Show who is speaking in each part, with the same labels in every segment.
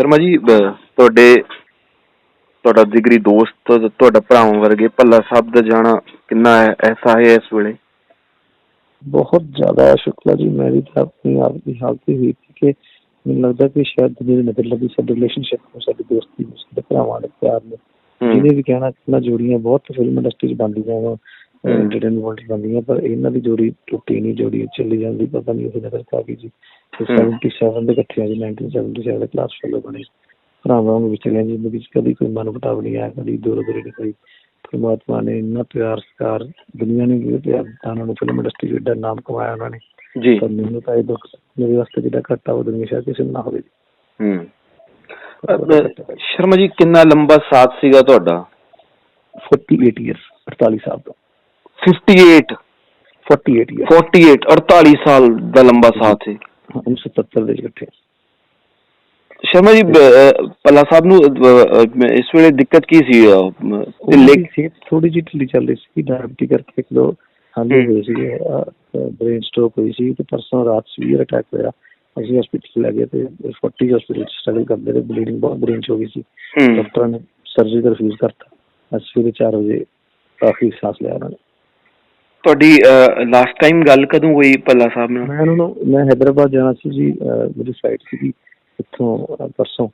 Speaker 1: ਸ਼ਰਮਾ ਜੀ ਤੁਹਾਡੇ ਤੁਹਾਡਾ ਜਿਗਰੀ ਦੋਸਤ ਤੁਹਾਡਾ ਭਰਾਵਾਂ ਵਰਗੇ ਭੱਲਾ ਸਾਹਿਬ ਦਾ ਜਾਣਾ ਕਿੰਨਾ ਹੈ ਐਸਾ ਹੈ ਇਸ ਵੇਲੇ
Speaker 2: ਬਹੁਤ ਜ਼ਿਆਦਾ ਸ਼ੁਕਲਾ ਜੀ ਮੈਂ ਵੀ ਤਾਂ ਆਪਣੀ ਆਪ ਦੀ ਹਾਲਤ ਹੀ ਹੋਈ ਸੀ ਕਿ ਮੈਨੂੰ ਲੱਗਦਾ ਕਿ ਸ਼ਾਇਦ ਦੀ ਨਜ਼ਰ ਲੱਗੀ ਸਾਡੀ ਰਿਲੇਸ਼ਨਸ਼ਿਪ ਨੂੰ ਸਾਡੀ ਦੋਸਤੀ ਨੂੰ ਸਾਡੇ ਭਰਾਵਾਂ ਦੇ ਪਿਆਰ ਨੂੰ ਜਿਹਨੇ ਵੀ ਕਹਿਣਾ ਕਿ ਨਾ ਜੋੜੀਆਂ ਬਹੁਤ ਫਿਲਮ ਇੰਡਸਟਰੀ 'ਚ ਬਣਦੀਆਂ ਵਾ। ਜਿਹੜੇ ਨੂੰ ਵਰਲਡ ਬਣਦੀਆਂ ਪਰ ਇਹਨਾਂ ਦੀ ਜੋੜੀ ਟੁੱਟੀ ਨਹੀਂ ਜੋੜੀ ਚੱਲੀ ਜਾਂਦੀ ਪਤਾ ਨਹੀਂ ਉਹ ਨਜ਼ਰ ਕਾ ਗਈ ਜੀ ਤੇ
Speaker 1: ਹਮ।
Speaker 2: 77 ਦੇ ਇਕੱਠੇ ਆ ਜੀ 1977 ਦੇ ਕਲਾਸ ਫੈਲੋ ਬਣੇ। ਭਰਾਵਾਂ ਨੂੰ ਵਿਚਲੇ ਜੀ ਜ਼ਿੰਦਗੀ 'ਚ ਕਦੀ ਕੋਈ ਮਨ ਮੁਟਾਵ ਨਹੀਂ ਆਇਆ ਕਦੀ ਦੂਰ ਦੂਰੀ ਨਹੀਂ ਹੋਈ। ਪਰਮਾਤਮਾ ਨੇ ਇੰਨਾ ਪਿਆਰ ਸਤਿਕਾਰ ਦੁਨੀਆ ਨੇ ਵੀ ਪਿਆਰ ਦਿੱਤਾ ਉਹਨਾਂ ਨੂੰ ਫਿਲਮ ਇੰਡਸਟਰੀ 'ਚ ਏਡਾ ਨਾਮ ਕਮਾਇਆ ਉਹਨਾਂ ਨੇ।
Speaker 1: ਜੀ।
Speaker 2: ਪਰ ਮੈਨੂੰ ਤਾਂ ਇਹ ਦੁੱਖ ਮੇਰੇ ਵਾਸਤੇ ਜਿਹੜਾ ਘਾਟਾ ਉਹ ਦੁਨੀਆ ਸ਼ਾਇਦ ਕਿਸੇ ਨੂੰ ਨਾ ਹੋਵੇ।
Speaker 1: ਹੂੰ। ਸ਼ਰਮਾ ਜੀ ਕਿੰਨਾ ਲੰਬਾ ਸਾਥ ਸੀਗਾ ਤੁਹਾਡਾ?
Speaker 2: 48 ਇਅਰਸ 48 ਸਾਲ ਤੋਂ।
Speaker 1: 58
Speaker 2: 48 ਇਅਰਸ
Speaker 1: 48 48 ਸਾਲ ਦਾ ਲੰਬਾ ਸਾਥ ਹੈ
Speaker 2: 1977 ਦੇ ਇਕੱਠੇ
Speaker 1: ਸ਼ਰਮਾ ਜੀ ਭੱਲਾ ਸਾਹਿਬ ਨੂੰ ਇਸ ਵੇਲੇ ਦਿੱਕਤ ਕੀ ਸੀ ਢਿੱਲੇ
Speaker 2: ਸਿਹਤ ਥੋੜੀ ਜਿਹੀ ਢਿੱਲੀ ਚੱਲ ਰਹੀ ਸੀ ਡਾਇਬਟੀ ਕਰਕੇ ਇੱਕ ਦੋ ਹਾਲੇ
Speaker 1: ਹਮ।
Speaker 2: ਹੋਏ ਸੀ ਬ੍ਰੇਨ ਸਟ੍ਰੋਕ ਹੋਈ ਸੀ ਤੇ ਪਰਸੋਂ ਰਾਤ ਸਵੀਅਰ ਅਟੈਕ ਹੋਇਆ ਅਸੀਂ ਹਸਪੀਟਲ ਲੈ ਗਏ ਤੇ 40 ਹਸਪੀਟਲ ਸਟਰਗਲ ਕਰਦੇ ਰਹੇ ਬਲੀਡਿੰਗ ਬਹੁਤ ਬ੍ਰੇਨ ਚ ਹੋ ਗਈ ਸੀ ਡਾਕਟਰਾਂ ਨੇ ਸਰਜਰੀ ਦਾ ਰਿਫਿਊਜ਼ ਕਰਤਾ ਅੱਜ ਸਵੇਰੇ 4 ਵਜੇ ਕਾਫੀ ਸਾਂਸ ਲਿਆ ਉਹਨਾਂ ਨੇ
Speaker 1: ਤੁਹਾਡੀ ਲਾਸਟ ਟਾਈਮ ਗੱਲ ਕਦੋਂ ਹੋਈ ਭੱਲਾ ਸਾਹਿਬ ਨਾਲ?
Speaker 2: ਮੈਂ ਉਹਨਾਂ ਨੂੰ ਮੈਂ ਹੈਦਰਾਬਾਦ ਜਾਣਾ ਸੀ ਜੀ ਮੇਰੀ ਫਲਾਈਟ ਸੀਗੀ ਇੱਥੋਂ ਪਰਸੋਂ।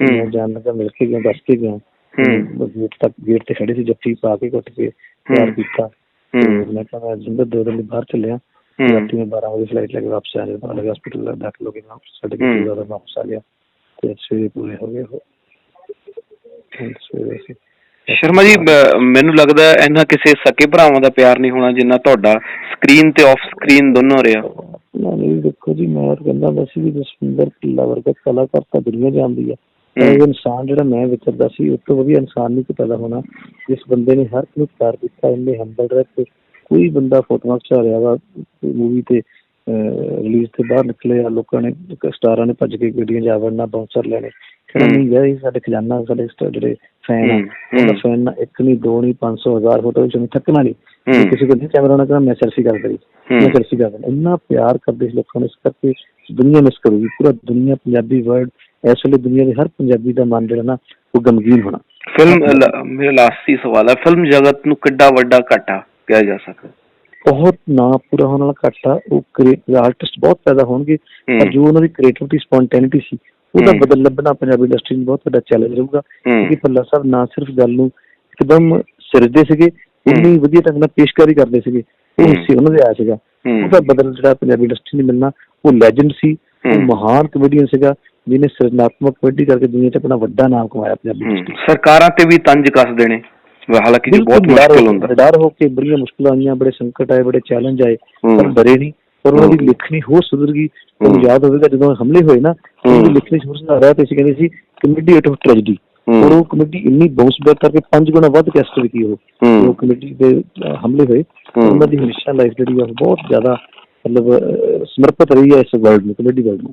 Speaker 2: ਮੈਂ ਜਾਣ ਲੱਗਾ ਮਿਲ ਕੇ ਗਿਆ ਦੱਸ ਕੇ ਗਿਆ।
Speaker 1: ਹੂੰ।
Speaker 2: ਗੇਟ ਤੱਕ ਗੇਟ ਤੇ ਖੜੇ ਸੀ ਜੱਫੀ ਪਾ ਕੇ ਘੁੱਟ ਕੇ
Speaker 1: ਹਮ।
Speaker 2: ਕੀਤਾ।
Speaker 1: ਹੂੰ।
Speaker 2: ਮੈਂ ਕਿਹਾ ਮੈਂ ਜਿੰਦਰ ਦੋ ਦਿਨ ਬਾਹਰ ਚੱਲਿਆ।
Speaker 1: ਹੂੰ।
Speaker 2: ਰਾਤੀ ਮੈਂ 12 ਵਜੇ ਫਲਾਈਟ ਲੈ ਕੇ ਵਾਪਸ ਆ ਜਾਂਦਾ ਲਗਾ ਹਸਪੀਟਲ ਦਾ ਦਾਖਲ ਹੋ ਕੇ ਮੈਂ ਸਾਡੇ। ਕੋਲ ਵਾਪਸ ਆ ਗਿਆ। ਤੇ ਸਵੇਰੇ ਪੂਰੇ ਹੋ ਗਏ ਹੁਣ ਸਵੇਰੇ ਸੀ
Speaker 1: ਸ਼ਰਮਾ ਜੀ ਮੈਨੂੰ ਲੱਗਦਾ ਹੈ ਇਹਨਾਂ ਕਿਸੇ ਸਕੇ ਭਰਾਵਾਂ ਦਾ ਪਿਆਰ ਨਹੀਂ ਹੋਣਾ ਜਿੰਨਾ ਤੁਹਾਡਾ ਸਕਰੀਨ ਤੇ ਆਫ ਸਕਰੀਨ ਦੋਨੋਂ ਰਿਹਾ
Speaker 2: ਨਹੀਂ ਦੇਖੋ ਜੀ ਮੈਂ ਤਾਂ ਕਹਿੰਦਾ ਵੈਸੇ ਵੀ ਜਸਵਿੰਦਰ ਢਿੱਲਾ ਵਰਗਾ ਕਲਾਕਾਰ ਤਾਂ ਦੁਨੀਆ ਜਾਣਦੀ ਆ। ਇਹ ਇਨਸਾਨ ਜਿਹੜਾ ਮੈਂ ਵਿਚਰਦਾ ਸੀ ਉਸ ਤੋਂ ਵਧੀਆ ਇਨਸਾਨ ਨਹੀਂ ਕੋਈ ਪੈਦਾ ਹੋਣਾ ਜਿਸ ਬੰਦੇ ਨੇ ਹਰ ਨੂੰ ਪਿਆਰ ਦਿੱਤਾ ਇੰਨੇ ਹੰਬਲ ਰਹਿ ਕੇ ਕੋਈ ਬੰਦਾ ਫੋਟੋਆਂ ਖਿਚਾ ਰਿਹਾ ਵਾ ਮੂਵੀ ਤੇ ਰਿਲੀਜ਼ ਤੇ ਬਾਹਰ ਨਿਕਲੇ ਆ ਲੋਕਾਂ ਨੇ ਸਟਾਰਾਂ ਨੇ ਭੱਜ ਕੇ ਗੱਡੀਆਂ ਜਾ ਵੜਨਾ ਬਾਉਂਸਰ ਲੈਣੇ। ਨਹੀਂ ਇਹ ਸਾਡੇ ਖਜ਼ਾਨਾ ਸਾਡੇ ਜਿਹੜੇ ਫੈਨ ਆ। ਫੈਨ ਇੱਕ ਨਹੀਂ ਦੋ ਨਹੀਂ 500 ਹਜ਼ਾਰ ਫੋਟੋ ਵਿੱਚ ਥੱਕਣਾ ਨਹੀਂ। ਕਿਸੇ ਕੋਲ ਨਹੀਂ ਕੈਮਰਾ ਨਾ ਕਹਿੰਦਾ ਮੈਂ ਸੈਲਫੀ ਕਰ
Speaker 1: ਹਮ।
Speaker 2: ਮੈਂ ਸੈਲਫੀ ਕਰ ਦਿੰਦਾ ਇੰਨਾ ਪਿਆਰ ਕਰਦੇ ਸੀ ਲੋਕਾਂ ਨੂੰ ਇਸ ਕਰਕੇ ਦੁਨੀਆ ਮਿਸ ਕਰੂਗੀ। ਪੂਰਾ ਦੁਨੀਆ ਪੰਜਾਬੀ ਵਰਡ ਇਸ ਵੇਲੇ ਦੁਨੀਆ ਦੇ ਹਰ ਪੰਜਾਬੀ ਦਾ ਮਨ ਜਿਹੜਾ ਨਾ ਉਹ ਗਮਗੀਨ ਹੋਣਾ।
Speaker 1: ਫਿਲਮ ਮੇਰਾ ਲਾਸਟ ਸਵਾਲ ਹੈ ਫਿਲਮ ਜਗਤ ਨੂੰ ਕਿੱਡਾ ਵੱਡਾ ਘਾਟਾ ਕਿਹਾ ਜਾ ਸਕਦਾ?
Speaker 2: ਬਹੁਤ ਨਾ ਪੂਰਾ ਹੋਣ ਵਾਲਾ ਘਾਟਾ ਉਹ ਆਰਟਿਸਟ ਬਹੁਤ ਪੈਦਾ ਹੋਣਗੇ। ਪਰ ਜੋ ਉਹਨਾਂ ਦੀ ਕ੍ਰੀਏਟਿਵਿਟੀ ਸਪੌਂਟੇਨਿਟੀ ਸੀ ਉਹਦਾ। ਬਦਲ ਲੱਭਣਾ ਪੰਜਾਬੀ ਇੰਡਸਟਰੀ ਨੂੰ ਬਹੁਤ ਵੱਡਾ ਚੈਲੰਜ ਰਹੂਗਾ। ਕਿਉਂਕਿ ਭੱਲਾ ਸਾਹਿਬ ਨਾ ਸਿਰਫ ਗੱਲ ਨੂੰ ਇੱਕਦਮ ਸਿਰਜਦੇ ਸੀਗੇ ਇੰਨੀ ਵਧੀਆ ਢੰਗ ਨਾਲ ਪੇਸ਼ਕਾਰੀ ਕਰਦੇ ਸੀਗੇ ਉਹ। ਹਿੱਸੇ ਉਹਨਾਂ ਦੇ ਆਇਆ ਸੀਗਾ। ਉਹਦਾ ਬਦਲ ਜਿਹੜਾ ਪੰਜਾਬੀ ਇੰਡਸਟਰੀ ਨੂੰ ਮਿਲਣਾ ਉਹ ਲੈਜੈਂਡ ਸੀ ਉਹ। ਮਹਾਨ ਕਮੇਡੀਅਨ ਸੀਗਾ ਜਿਹਨੇ ਸਿਰਜਣਾਤਮਕ ਕਮੇਡੀ ਕਰਕੇ ਦੁਨੀਆ 'ਚ ਆਪਣਾ ਵੱਡਾ ਨਾਮ ਕਮਾਇਆ ਪੰਜਾਬੀ ਇੰਡਸਟਰੀ
Speaker 1: ਸਰਕਾਰਾਂ ਤੇ ਵੀ ਤੰਜ ਕੱਸ ਦੇਣੇ ਹਾਲਾਂਕਿ ਜੋ ਬਹੁਤ ਮੁਸ਼ਕਲ ਹੁੰਦਾ
Speaker 2: ਡਰ ਹੋ ਕੇ ਬੜੀਆਂ ਮੁਸ਼ਕਲਾਂ ਆਈਆਂ ਬੜੇ ਸੰਕਟ ਆਏ ਬੜੇ ਚੈਲੰਜ ਆਏ। ਪਰ ਡਰੇ ਨਹੀਂ ਪਰ ਉਹਨਾਂ ਦੀ। ਲਿਖਣੀ ਹੋਰ ਸੁਧਰ ਗਈ ਤੁਹਾਨੂੰ। ਯਾਦ ਹੋਵੇਗਾ ਜਦੋਂ ਹਮਲੇ ਹੋਏ ਨਾ ਉਹਨਾਂ ਦੀ
Speaker 1: ਹਮ।
Speaker 2: ਲਿਖਣੀ ਹੋਰ ਸੁਧਾਰ ਰਿਹਾ ਤੇ ਅਸੀਂ ਕਹਿੰਦੇ ਸੀ ਕਮੇਡੀ ਆਊਟ ਆਫ ਟ੍ਰੈਜਡੀ। ਔਰ ਉਹ ਕਮੇਡੀ ਇੰਨੀ ਬਾਉਂਸ ਬੈਕ ਕਰਕੇ ਪੰਜ ਗੁਣਾ ਵੱਧ ਕੈਸਟ ਵਿਕੀ ਉਹ। ਉਹ ਕਮੇਡੀ ਦੇ ਹਮਲੇ ਹੋਏ। ਉਹਨਾਂ ਦੀ ਹਮੇਸ਼ਾ ਲਾਈਫ ਜਿਹੜੀ ਆ ਬਹੁਤ ਜ਼ਿਆਦਾ ਮਤਲਬ ਸਮਰਪਿਤ ਰਹੀ ਹੈ ਇਸ ਵਰਲਡ ਨੂੰ ਕਮੇਡੀ ਵਰਲਡ ਨੂੰ